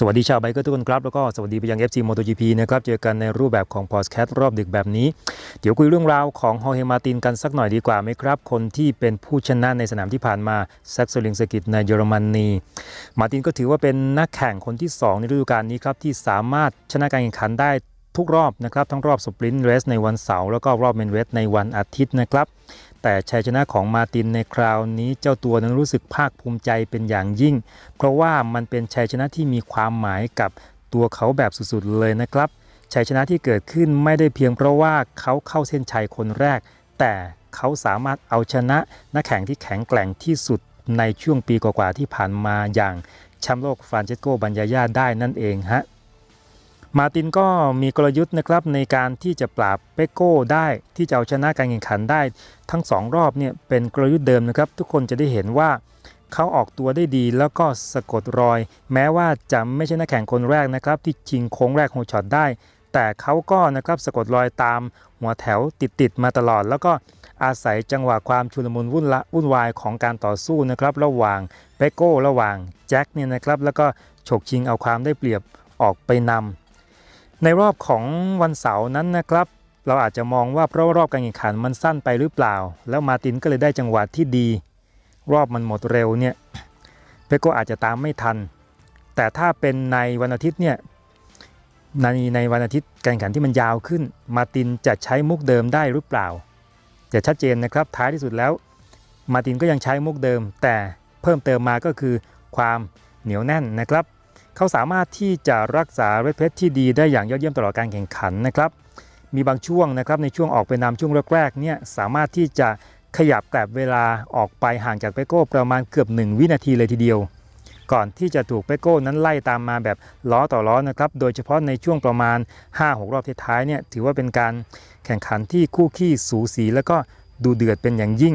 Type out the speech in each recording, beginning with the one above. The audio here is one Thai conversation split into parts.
สวัสดีชาวไบเกอร์ทุกคนครับ แล้วก็สวัสดีไปยัง FC MotoGP นะครับ เจอกันในรูปแบบของพอดแคสต์รอบดึกแบบนี้ เดี๋ยวคุยเรื่องราวของฮอเฮมาตินกันสักหน่อยดีกว่าไหมครับ คนที่เป็นผู้ชนะในสนามที่ผ่านมาแซกโซลิงสกิตในเยอรมนีมาตินก็ถือว่าเป็นนักแข่งคนที่ 2 ในฤดูกาลนี้ครับ ที่สามารถชนะการแข่งขันได้ทุกรอบนะครับ ทั้งรอบสปรินต์เรสในวันเสาร์แล้วก็รอบเมนเรสในวันอาทิตย์นะครับ แต่ชัยชนะของมาตินในคราวนี้เจ้าตัวนั้นรู้สึกภาคภูมิใจเป็นอย่างยิ่ง เพราะว่ามันเป็นชัยชนะที่มีความหมายกับตัวเขาแบบสุดๆเลยนะครับชัยชนะที่เกิดขึ้นไม่ได้เพียงเพราะว่าเขาเข้าเส้นชัยคนแรก แต่เขาสามารถเอาชนะนักแข่งที่แข็งแกร่งที่สุดในช่วงปีกว่าๆที่ผ่านมาอย่างแชมป์โลกฟรานเชสโกบัญญาญาได้นั่นเองฮะ มาตินก็มีกลยุทธ์นะครับในการที่จะปราบเปโก้ได้ที่จะเอาชนะการแข่งขันได้ ทั้ง 2 รอบเนี่ยเป็นกลยุทธ์เดิมนะครับ ทุกคนจะได้เห็นว่าเขาออกตัวได้ดีแล้วก็สะกดรอย แม้ว่าจะไม่ใช่นักแข่งคนแรกนะครับ ที่ชิงโค้งแรกโฮช็อตได้ แต่เขาก็นะครับสะกดรอยตามหัวแถวติดๆมาตลอด แล้วก็อาศัยจังหวะความชุลมุนวุ่นละวุ่นวายของการต่อสู้นะครับระหว่างเปโก้ระหว่างแจ็คเนี่ยนะครับแล้วก็ฉกชิงเอาความได้เปรียบออกไปนำ ในรอบของวันเสาร์นั้นนะครับ เราอาจจะมองว่าเพราะรอบการแข่งขันมันสั้นไปหรือเปล่า แล้วมาตินก็เลยได้จังหวะที่ดี รอบมันหมดเร็วเนี่ยเปโกอาจจะตามไม่ทัน แต่ถ้าเป็นในวันอาทิตย์เนี่ยในในวันอาทิตย์การแข่งขันที่มันยาวขึ้น มาตินจะใช้มุกเดิมได้หรือเปล่าจะชัดเจนนะครับท้ายที่สุดแล้ว มาตินก็ยังใช้มุกเดิม แต่เพิ่มเติมมาก็คือความเหนียวแน่นนะครับ เขาสามารถที่จะรักษาเรดเพชรที่ดีได้อย่างยอดเยี่ยมตลอดการแข่งขันนะครับ มีบางช่วงนะครับในช่วงออกไปนำช่วงแรกๆเนี่ยสามารถที่จะขยับกลบเวลาออกไปห่างจากเปโก้ประมาณเกือบ 1 วินาทีเลยทีเดียว ก่อนที่จะถูกเปโก้นั้นไล่ตามมาแบบล้อต่อล้อนะครับโดยเฉพาะในช่วงประมาณ 5-6 รอบท้ายๆเนี่ยถือว่าเป็นการแข่งขันที่คู่ขี้สูสี แล้วก็ดูเดือดเป็นอย่างยิ่ง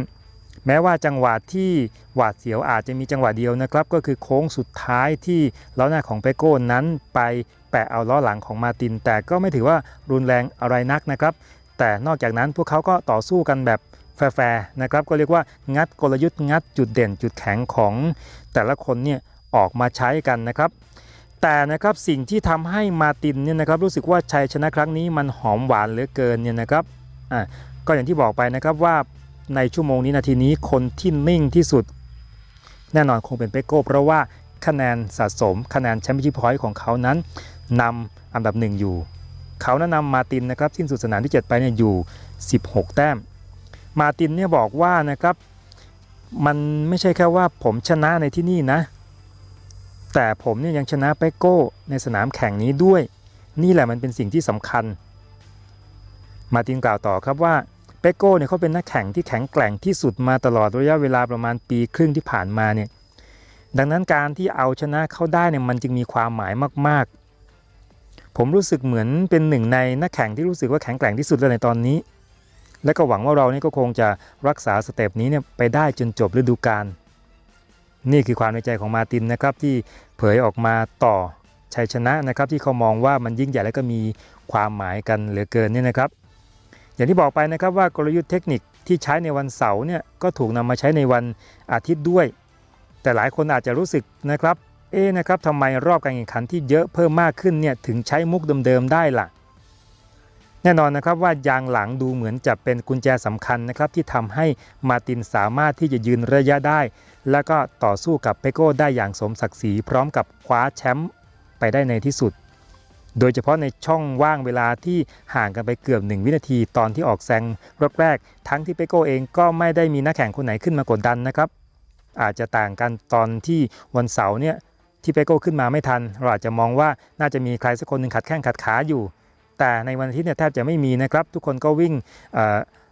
แม้ว่าจังหวะที่หวาดเสียวอาจจะมีจังหวะเดียวนะครับ ก็คือโค้งสุดท้ายที่ล้อหน้าของเปโก้นั้นไปแปะเอาล้อหลังของมาติน แต่ก็ไม่ถือว่ารุนแรงอะไรนักนะครับ แต่นอกจากนั้นพวกเขาก็ต่อสู้กันแบบแฟร์ๆนะครับ ก็เรียกว่างัดกลยุทธ์งัดจุดเด่นจุดแข็งของแต่ละคนเนี่ยออกมาใช้กันนะครับแต่นะครับสิ่งที่ทำให้มาตินเนี่ยนะครับรู้สึกว่าชัยชนะครั้งนี้มันหอมหวานเหลือเกินเนี่ยนะครับอ่าก็อย่างที่บอกไปนะครับว่า ในชั่วโมงนี้นาทีนี้คนที่นิ่งที่สุด แน่นอนคงเป็นเปโก้ เพราะว่าคะแนนสะสมคะแนนแชมเปี้ยนชิพพอยต์ของเขานั้นนำอันดับหนึ่งอยู่ เขานั้นนำมาตินนะครับสิ้นสุดสนามที่ 7 ไปเนี่ยอยู่ 16 แต้ม มาตินเนี่ยบอกว่านะครับมันไม่ใช่แค่ว่าผมชนะในที่นี่นะ แต่ผมเนี่ยยังชนะเปโก้ ในสนามแข่งนี้ด้วย นี่แหละมันเป็นสิ่งที่สำคัญ มาตินกล่าวต่อครับว่า เปโก้เนี่ยเขาเป็นนักแข่งที่แข็งแกร่งที่สุดมาตลอดระยะเวลาประมาณปีครึ่งที่ผ่านมาเนี่ยดังนั้นการที่เอาชนะเขาได้เนี่ยมันจึงมีความหมายมาก ๆ ผมรู้สึกเหมือนเป็นหนึ่งในนักแข่งที่รู้สึกว่าแข็งแกร่งที่สุดเลยในตอนนี้ และก็หวังว่าเราเนี่ยก็คงจะรักษาสเต็ปนี้เนี่ยไปได้จนจบฤดูกาลนี่คือความในใจของมาตินนะครับที่เผยออกมาต่อชัยชนะนะครับที่เขามองว่ามันยิ่งใหญ่และก็มีความหมายกันเหลือเกินเนี่ยนะครับ อย่างที่บอกไปนะครับว่ากลยุทธ์เทคนิคที่ใช้ในวันเสาร์เนี่ยก็ถูกนำมาใช้ในวันอาทิตย์ด้วย แต่หลายคนอาจจะรู้สึกนะครับ เอ๊นะครับทำไมรอบการแข่งขันที่เยอะเพิ่มมากขึ้นเนี่ยถึงใช้มุกเดิมๆได้ล่ะ แน่นอนนะครับว่ายางหลังดูเหมือนจะเป็นกุญแจสำคัญนะครับที่ทำให้มาตินสามารถที่จะยืนระยะได้ แล้วก็ต่อสู้กับเปโก้ได้อย่างสมศักดิ์ศรีพร้อมกับคว้าแชมป์ไปได้ในที่สุด โดยเฉพาะในช่องว่างเวลาที่ห่างกันไปเกือบ 1 วินาทีตอนที่ออกแซงรอบแรก ทั้งที่เปโก้เองก็ไม่ได้มีนักแข่งคนไหนขึ้นมากดดันนะครับ อาจจะต่างกันตอนที่วันเสาร์เนี่ยที่เปโก้ขึ้นมาไม่ทัน เราอาจจะมองว่าน่าจะมีใครสักคนหนึ่งขัดแข้งขัดขาอยู่ แต่ในวันอาทิตย์เนี่ยแทบจะไม่มีนะครับ ทุกคนก็วิ่ง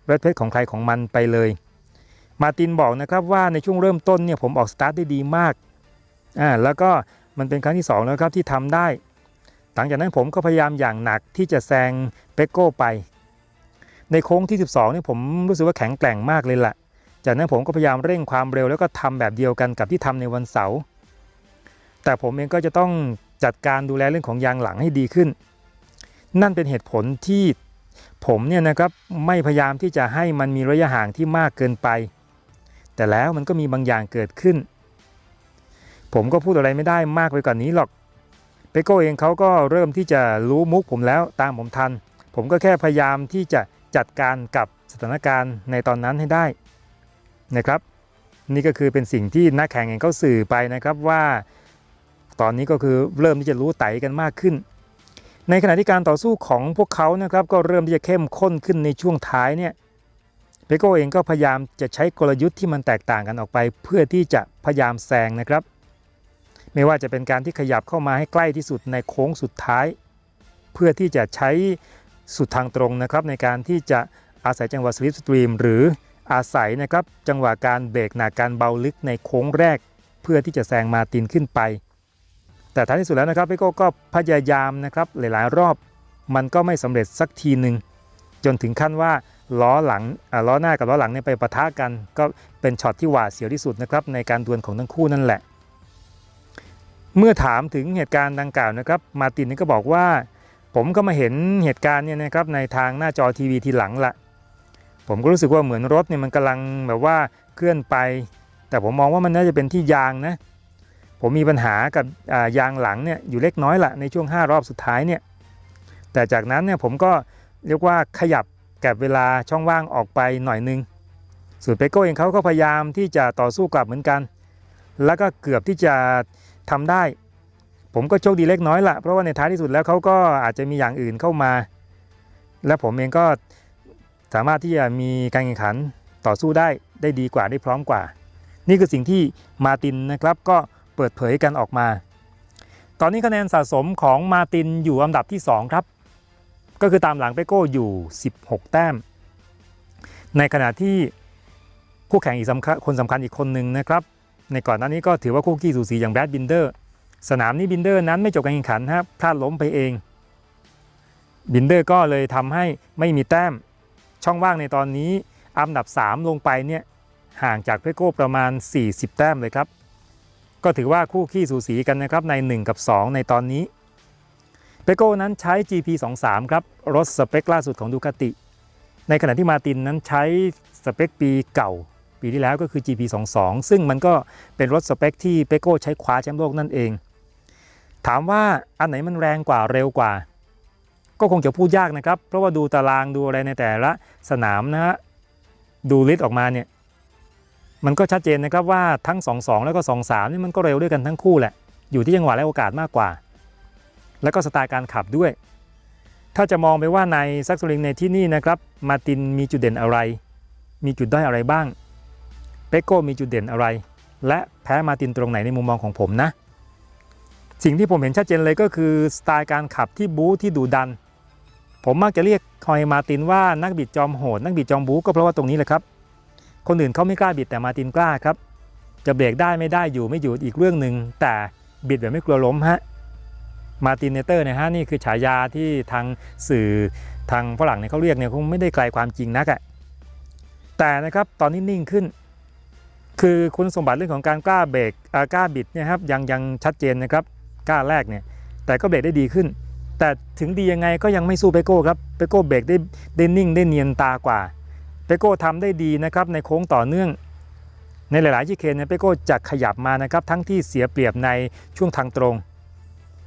เรดเพชของใครของมันไปเลย มาตินบอกนะครับว่าในช่วงเริ่มต้นเนี่ยผมออกสตาร์ทได้ดีมากอ่าแล้วก็มันเป็นครั้งที่ 2 แล้วครับที่ทำได้ หลังจากนั้นผมก็พยายามอย่างหนักที่จะแซงเปโก้ไป ในโค้งที่ 12นี่ผมรู้สึกว่าแข็งแกร่งมากเลยละ่ะ จากนั้นผมก็พยายามเร่งความเร็วแล้วก็ทำแบบเดียวกันกับที่ทำในวันเสาร์แต่ผมเองก็จะต้องจัดการดูแลเรื่องของยางหลังให้ดีขึ้น นั่นเป็นเหตุผลที่ผมเนี่ยนะครับไม่พยายามที่จะให้มันมีระยะห่างที่มากเกินไป แต่แล้วมันก็มีบางอย่างเกิดขึ้น ผมก็พูดอะไรไม่ได้มากไปกว่านนี้หรอก เปโก้เองเขาก็เริ่มที่จะรู้มุกผมแล้วตามผมทัน ผมก็แค่พยายามที่จะจัดการกับสถานการณ์ในตอนนั้นให้ได้นะครับ นี่ก็คือเป็นสิ่งที่นักแข่งเองเขาสื่อไปนะครับว่า ตอนนี้ก็คือเริ่มที่จะรู้ไตกันมากขึ้น ในขณะที่การต่อสู้ของพวกเขานะครับก็เริ่มที่จะเข้มข้นขึ้นในช่วงท้ายเนี่ยเปโก้เองก็พยายามจะใช้กลยุทธ์ที่มันแตกต่างกันออกไป เพื่อที่จะพยายามแซงนะครับ ไม่ว่าจะเป็นการที่ขยับเข้ามาให้ใกล้ที่สุดในโค้งสุดท้าย เพื่อที่จะใช้สุดทางตรงนะครับ ในการที่จะอาศัยจังหวะสลิปสตรีมหรืออาศัยนะครับจังหวะการเบรกหนักการเบาลึกในโค้งแรก เพื่อที่จะแซงมาตินขึ้นไป แต่ท้ายที่สุดแล้วนะครับพี่โก้ก็พยายามนะครับหลายๆ รอบมันก็ไม่สำเร็จสักทีหนึ่งจนถึงขั้นว่าล้อหลังอ่าล้อหน้ากับล้อหลังเนี่ยไปปะทะกัน ก็เป็นช็อตที่หวาดเสียวที่สุดนะครับในการดวลของทั้งคู่นั่นแหละ เมื่อถามถึงเหตุการณ์ดังกล่าวนะครับ มาตินนี่ก็บอกว่า ผมก็มาเห็นเหตุการณ์เนี่ยนะครับในทางหน้าจอทีวีทีหลังละผมก็รู้สึกว่าเหมือนรถเนี่ยมันกำลังแบบว่าเคลื่อนไป แต่ผมมองว่ามันน่าจะเป็นที่ยางนะ ผมมีปัญหากับยางหลังเนี่ยอยู่เล็กน้อยละในช่วง 5 รอบสุดท้ายเนี่ยแต่จากนั้นเนี่ยผมก็เรียกว่าขยับแก็บเวลาช่องว่างออกไปหน่อยนึงส่วนเปโก้เองเขาก็พยายามที่จะต่อสู้กลับเหมือนกัน แล้วก็เกือบที่จะ ทำได้ ผมก็โชคดีเล็กน้อยละเพราะว่าในท้ายที่สุดแล้วเขาก็อาจจะมีอย่างอื่นเข้ามา และผมเองก็สามารถที่จะมีการแข่งขันต่อสู้ได้ได้ดีกว่าได้พร้อมกว่า นี่คือสิ่งที่มาตินนะครับก็เปิดเผยกันออกมา ตอนนี้คะแนนสะสมของมาตินอยู่อันดับที่ 2 ครับ ก็คือตามหลังเปโก้อยู่ 16 แต้ม ในขณะที่คู่แข่งอีกสำคัญคนสำคัญอีกคนหนึ่งนะครับ ในก่อนหน้านี้ก็ถือว่าคู่ขี้สูสีอย่างแบดบินเดอร์สนามนี้บินเดอร์นั้นไม่จบการแข่งขันครับพลาดล้มไปเอง บินเดอร์ก็เลยทำให้ไม่มีแต้มช่องว่างในตอนนี้อันดับ 3 ลงไปเนี่ยห่างจากเปโก้ประมาณ 40 แต้มเลยครับ ก็ถือว่าคู่ขี้สูสีกันนะครับใน 1 กับ 2 ในตอนนี้เปโก้นั้นใช้ GP23 ครับรถสเปคล่าสุดของดูคาติ ในขณะที่มาตินนั้นใช้สเปคปีเก่า ปีที่แล้วก็คือ GP22 ซึ่งมันก็เป็นรถสเปคที่เปโก้ใช้คว้าแชมป์โลกนั่นเอง ถามว่าอันไหนมันแรงกว่าเร็วกว่า ก็คงจะพูดยากนะครับ เพราะว่าดูตารางดูอะไรในแต่ละสนามนะฮะดูลิสต์ออกมาเนี่ยมันก็ชัดเจนนะครับว่าทั้ง 2-2 แล้วก็ 2-3 นี่มันก็เร็วด้วยกันทั้งคู่แหละ อยู่ที่จังหวะและโอกาสมากกว่า แล้วก็สไตล์การขับด้วย ถ้าจะมองไปว่าในซักซูริงในที่นี่นะครับ มาตินมีจุดเด่นอะไร มีจุดด้อยอะไรบ้าง เปโก้มีจุดเด่นอะไร และแพ้มาตินตรงไหนในมุมมองของผมนะ สิ่งที่ผมเห็นชัดเจนเลยก็คือสไตล์การขับที่บู๊ที่ดุดัน ผมมักจะเรียกคอยมาตินว่านักบิดจอมโหด นักบิดจอมบู๊ก็เพราะว่าตรงนี้แหละครับ คนอื่นเขาไม่กล้าบิดแต่มาตินกล้าครับ จะเบรกได้ไม่ได้อยู่ไม่อยู่อีกเรื่องหนึ่งแต่บิดแบบไม่กลัวล้มฮะมาตินเนเตอร์นี่ยฮะนี่คือฉายาที่ทางสื่อทางฝรั่งเนี่ยเขาเรียกเนี่ยคงไม่ได้ไกลความจริงนักอะแต่นะครับตอนนี้นิ่งขึ้น คือคุณสมบัติเรื่องของการกล้าเบรกกล้าบิดเนี่ยครับยังยังชัดเจนนะครับกล้าแรกเนี่ยแต่ก็เบรกได้ดีขึ้น แต่ถึงดียังไงก็ยังไม่สู้เปโก้ครับเปโก้เบรกได้ได้นิ่งได้เนียนตากว่าเปโก้ทำได้ดีนะครับในโค้งต่อเนื่อง ในหลายๆที่เคนเนี่ยเปโก้จะขยับมานะครับทั้งที่เสียเปรียบในช่วงทางตรง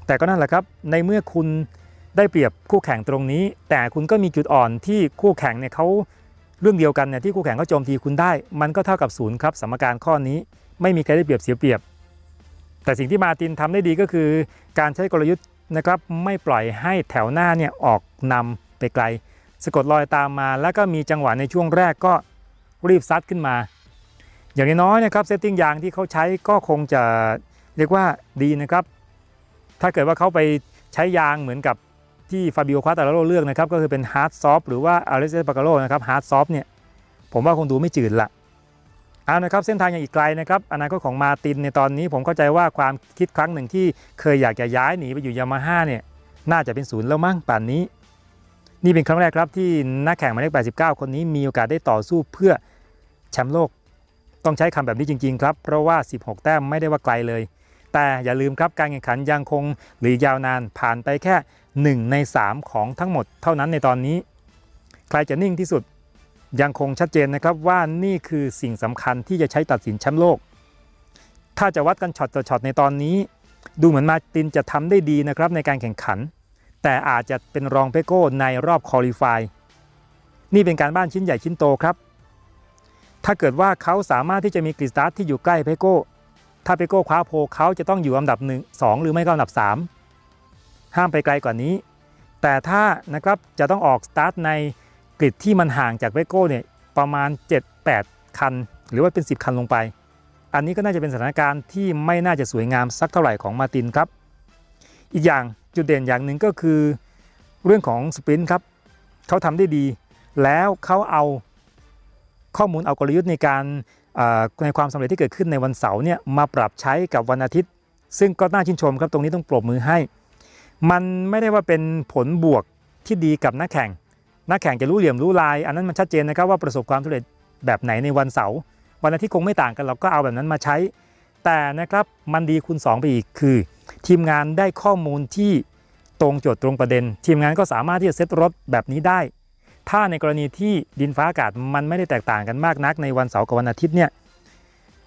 แต่ก็นั่นแหละครับในเมื่อคุณได้เปรียบคู่แข่งตรงนี้ แต่คุณก็มีจุดอ่อนที่คู่แข่งเนี่ยเขา เรื่องเดียวกันเนี่ยที่คู่แข่งเขาโจมตีคุณได้ มันก็เท่ากับศูนย์ครับสมการข้อนี้ไม่มีใครได้เปรียบเสียเปรียบ แต่สิ่งที่มาตินทำได้ดีก็คือ การใช้กลยุทธ์นะครับไม่ปล่อยให้แถวหน้าเนี่ยออกนำไปไกล สะกดรอยตามมา แล้วก็มีจังหวะในช่วงแรกก็รีบซัดขึ้นมา อย่างน้อยนะครับเซตติ้งยางที่เขาใช้ก็คงจะเรียกว่าดีนะครับ ถ้าเกิดว่าเขาไปใช้ยางเหมือนกับ ที่ฟาบิโอควาตาโรเลือกนะครับก็คือเป็นฮาร์ดซอฟหรือว่าอาริเซปากาโรนะครับฮาร์ดซอฟเนี่ยผมว่าคงดูไม่จืดละเอานะครับเส้นทางยังอีกไกลนะครับอนาคตของมาตินในตอนนี้ผมเข้าใจว่าความคิดครั้งหนึ่งที่เคยอยากจะย้ายหนีไปอยู่ยามาฮ่าเนี่ยน่าจะเป็นศูนย์แล้วมั้งป่านนี้ นี่เป็นครั้งแรกครับที่นักแข่งหมายเลข 89 คนนี้มีโอกาสได้ต่อสู้เพื่อแชมป์โลก ต้องใช้คำแบบนี้จริง ๆ ครับ เพราะว่า 16 แต้มไม่ได้ว่าไกลเลย แต่อย่าลืมครับการแข่งขันยังคงหรือยาวนานผ่านไปแค่ 1 ใน 3 ของทั้งหมดเท่านั้นในตอนนี้ ใครจะนิ่งที่สุดยังคงชัดเจนนะครับว่านี่คือสิ่งสำคัญที่จะใช้ตัดสินแชมป์โลก ถ้าจะวัดกันช็อตต่อช็อตในตอนนี้ ดูเหมือนมาตินจะทำได้ดีนะครับในการแข่งขัน แต่อาจจะเป็นรองเปโก้ในรอบคอลี่ฟายนี่เป็นการบ้านชิ้นใหญ่ชิ้นโตครับ ถ้าเกิดว่าเขาสามารถที่จะมีกริดสตาร์ทที่อยู่ใกล้เปโก้ ถ้าเปโก้คว้าโพเขาจะต้องอยู่อันดับ1 2หรือไม่ก็อันดับ 3 ห้ามไปไกลกว่านี้ แต่ถ้านะครับจะต้องออกสตาร์ทในกริดที่มันห่างจากเปโก้เนี่ยประมาณ 7-8 คัน หรือว่าเป็น 10 คันลงไป อันนี้ก็น่าจะเป็นสถานการณ์ที่ไม่น่าจะสวยงามสักเท่าไหร่ของมาตินครับ อีกอย่างจุดเด่นอย่างหนึ่งก็คือ เรื่องของสปรินต์ครับเขาทำได้ดี แล้วเขาเอาข้อมูลเอากลยุทธ์ในการในความสำเร็จที่เกิดขึ้นในวันเสาร์เนี่ยมาปรับใช้กับวันอาทิตย์ ซึ่งก็น่าชื่นชมครับตรงนี้ต้องปรบมือให้ มันไม่ได้ว่าเป็นผลบวกที่ดีกับนักแข่ง นักแข่งจะรู้เหลี่ยมรู้ลาย อันนั้นมันชัดเจนนะครับว่าประสบความสำเร็จแบบไหนในวันเสาร์วันอาทิตย์คงไม่ต่างกันเราก็เอาแบบนั้นมาใช้ แต่นะครับมันดีคูณ 2 ไปอีกคือ ทีมงานได้ข้อมูลที่ตรงโจทย์ตรงประเด็น ทีมงานก็สามารถที่จะเซตรถแบบนี้ได้ ถ้าในกรณีที่ดินฟ้าอากาศมันไม่ได้แตกต่างกันมากนักในวันเสาร์กับวันอาทิตย์เนี่ย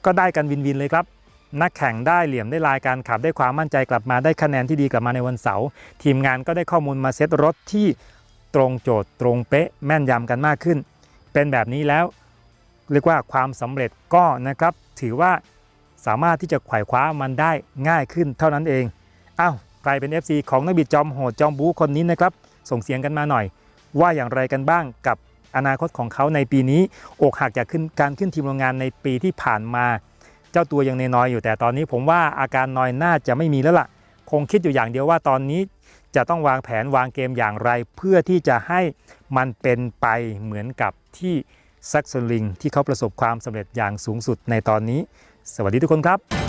ก็ได้กันวินวินเลยครับ นักแข่งได้เหลี่ยมได้ลายการขับได้ความมั่นใจกลับมาได้คะแนนที่ดีกลับมาในวันเสาร์ทีมงานก็ได้ข้อมูลมาเซตรถที่ตรงโจทย์ตรงเป๊ะแม่นยำกันมากขึ้น เป็นแบบนี้แล้วเรียกว่าความสำเร็จก็นะครับ ถือว่าสามารถที่จะไขว่คว้ามันได้ง่ายขึ้นเท่านั้นเองอ้าวใครเป็น FC ของนักบิดจอมโหดจอมบูคนนี้นะครับ ส่งเสียงกันมาหน่อย ว่าอย่างไรกันบ้างกับอนาคตของเขาในปีนี้ อกหักจากขึ้นการขึ้นทีมโรงงานในปีที่ผ่านมา จ้าตัวยังน้อยอยู่แต่ตอนนี้ผมว่าอาการนอยน่าจะไม่มีแล้วล่ะ คงคิดอยู่อย่างเดียวว่าตอนนี้จะต้องวางแผนวางเกมอย่างไร เพื่อที่จะให้มันเป็นไปเหมือนกับที่ซักซลิงที่เขาประสบความสำเร็จอย่างสูงสุดในตอนนี้ สวัสดีทุกคนครับ